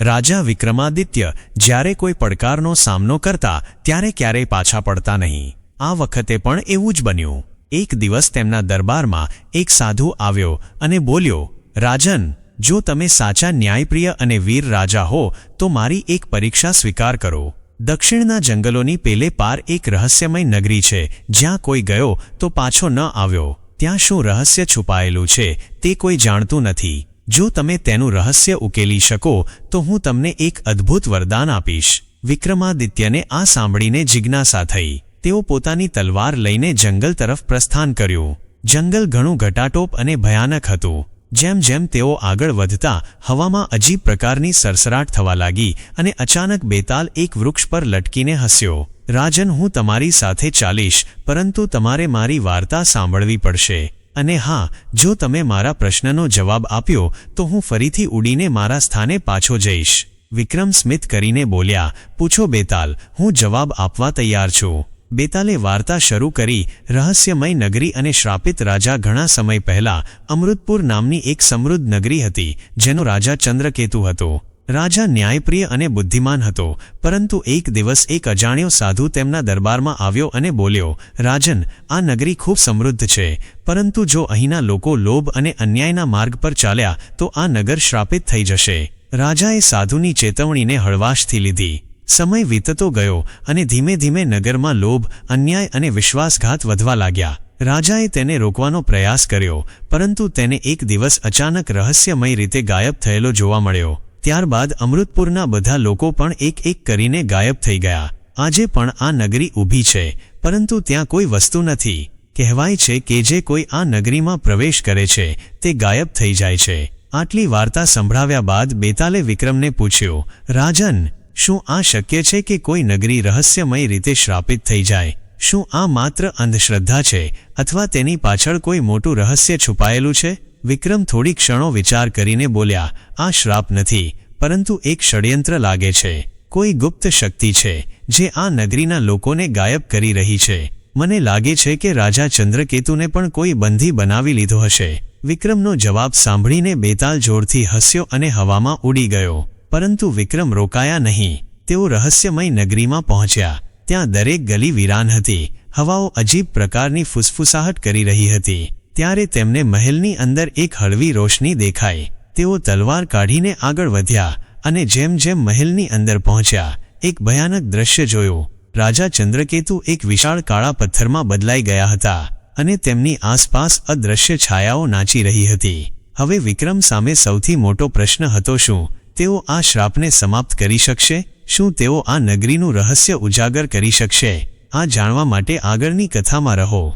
રાજા વિક્રમાદિત્ય જ્યારે કોઈ પડકારનો સામનો કરતા ત્યારે ક્યારેય પાછા પડતા નહીં. આ વખતે પણ એવું જ બન્યું. એક દિવસ તેમના દરબારમાં એક સાધુ આવ્યો અને બોલ્યો, રાજન, જો તમે સાચા ન્યાયપ્રિય અને વીર રાજા હો, તો મારી એક પરીક્ષા સ્વીકાર કરો. દક્ષિણના જંગલોની પેલે પાર એક રહસ્યમય નગરી છે. જ્યાં કોઈ ગયો તો પાછો ન આવ્યો. ત્યાં શું રહસ્ય છુપાયેલું છે તે કોઈ જાણતું નથી. જો તમે તેનું રહસ્ય ઉકેલી શકો, તો હું તમને એક અદ્ભુત વરદાન આપીશ. વિક્રમાદિત્યને આ સાંભળીને જિજ્ઞાસા થઈ. તેઓ પોતાની તલવાર લઈને જંગલ તરફ પ્રસ્થાન કર્યું. જંગલ ઘણું ઘટાટોપ અને ભયાનક હતું. જેમ જેમ તેઓ આગળ વધતા, હવામાં અજીબ પ્રકારની સરસરાટ થવા લાગી અને અચાનક બેતાલ એક વૃક્ષ પર લટકીને હસ્યો. રાજન, હું તમારી સાથે ચાલીશ, પરંતુ તમારે મારી વાર્તા સાંભળવી પડશે. અને હા, જો તમે મારા પ્રશ્નનો જવાબ આપ્યો, તો હું ફરીથી ઉડીને મારા સ્થાને પાછો જઈશ. વિક્રમ સ્મિત કરીને બોલ્યા, પૂછો બેતાલ, હું જવાબ આપવા તૈયાર છું. બેતાલે વાર્તા શરૂ કરી, રહસ્યમય નગરી અને શ્રાપિત રાજા ઘણા સમય પહેલા અમૃતપુર નામની એક સમૃદ્ધ નગરી હતી, જેનો રાજા ચંદ્રકેતુ હતો. રાજા ન્યાયપ્રિય અને બુદ્ધિમાન હતો, પરંતુ એક દિવસ એક અજાણ્યો સાધુ તેમના દરબારમાં આવ્યો અને બોલ્યો, રાજન, આ નગરી ખૂબ સમૃદ્ધ છે, પરંતુ જો અહીંના લોકો લોભ અને અન્યાયના માર્ગ પર ચાલ્યા, તો આ નગર શ્રાપિત થઈ જશે. રાજાએ સાધુની ચેતવણીને હળવાશથી લીધી. સમય વીતતો ગયો અને ધીમે ધીમે નગરમાં લોભ, અન્યાય અને વિશ્વાસઘાત વધવા લાગ્યા. રાજાએ તેને રોકવાનો પ્રયાસ કર્યો, પરંતુ તેને એક દિવસ અચાનક રહસ્યમય રીતે ગાયબ થયેલો જોવા મળ્યો. ત્યારબાદ અમૃતપુરના બધા લોકો પણ એક એક કરીને ગાયબ થઈ ગયા. આજે પણ આ નગરી ઊભી છે, પરંતુ ત્યાં કોઈ વસ્તુ નથી. કહેવાય છે કે જે કોઈ આ નગરીમાં પ્રવેશ કરે છે, તે ગાયબ થઈ જાય છે. આટલી વાર્તા સંભળાવ્યા બાદ બેતાલે વિક્રમને પૂછ્યું, રાજન, શું આ શક્ય છે કે કોઈ નગરી રહસ્યમય રીતે શ્રાપિત થઈ જાય? શું આ માત્ર અંધશ્રદ્ધા છે, અથવા તેની પાછળ કોઈ મોટું રહસ્ય છુપાયેલું છે? વિક્રમ થોડી ક્ષણો વિચાર કરીને બોલ્યા, આ શ્રાપ નથી, પરંતુ એક ષડયંત્ર લાગે છે. કોઈ ગુપ્ત શક્તિ છે, જે આ નગરીના લોકોને ગાયબ કરી રહી છે. મને લાગે છે કે રાજા ચંદ્રકેતુને પણ કોઈ બંધી બનાવી લીધો હશે. વિક્રમનો જવાબ સાંભળીને બેતાલ જોરથી હસ્યો અને હવામાં ઉડી ગયો. પરંતુ વિક્રમ રોકાયા નહીં. તેઓ રહસ્યમય નગરીમાં પહોંચ્યા. ત્યાં દરેક ગલી વિરાન હતી. હવાઓ અજીબ પ્રકારની ફુસફુસાહટ કરી રહી હતી. ત્યારે તેમને મહેલની અંદર એક હળવી રોશની દેખાઈ. તેઓ તલવાર કાઢીને આગળ વધ્યા અને જેમ જેમ મહેલની અંદર પહોંચ્યા, એક ભયાનક દ્રશ્ય જોયું. રાજા ચંદ્રકેતુ એક વિશાળ કાળા પથ્થરમાં બદલાઈ ગયા હતા અને તેમની આસપાસ અદ્રશ્ય છાયાઓ નાચી રહી હતી. હવે વિક્રમ સામે સૌથી મોટો પ્રશ્ન હતો શું? તેઓ આ શ્રાપને સમાપ્ત કરી શકશે? શું તેઓ આ નગરીનું રહસ્ય ઉજાગર કરી શકશે? આ જાણવા માટે આગળની કથામાં રહો.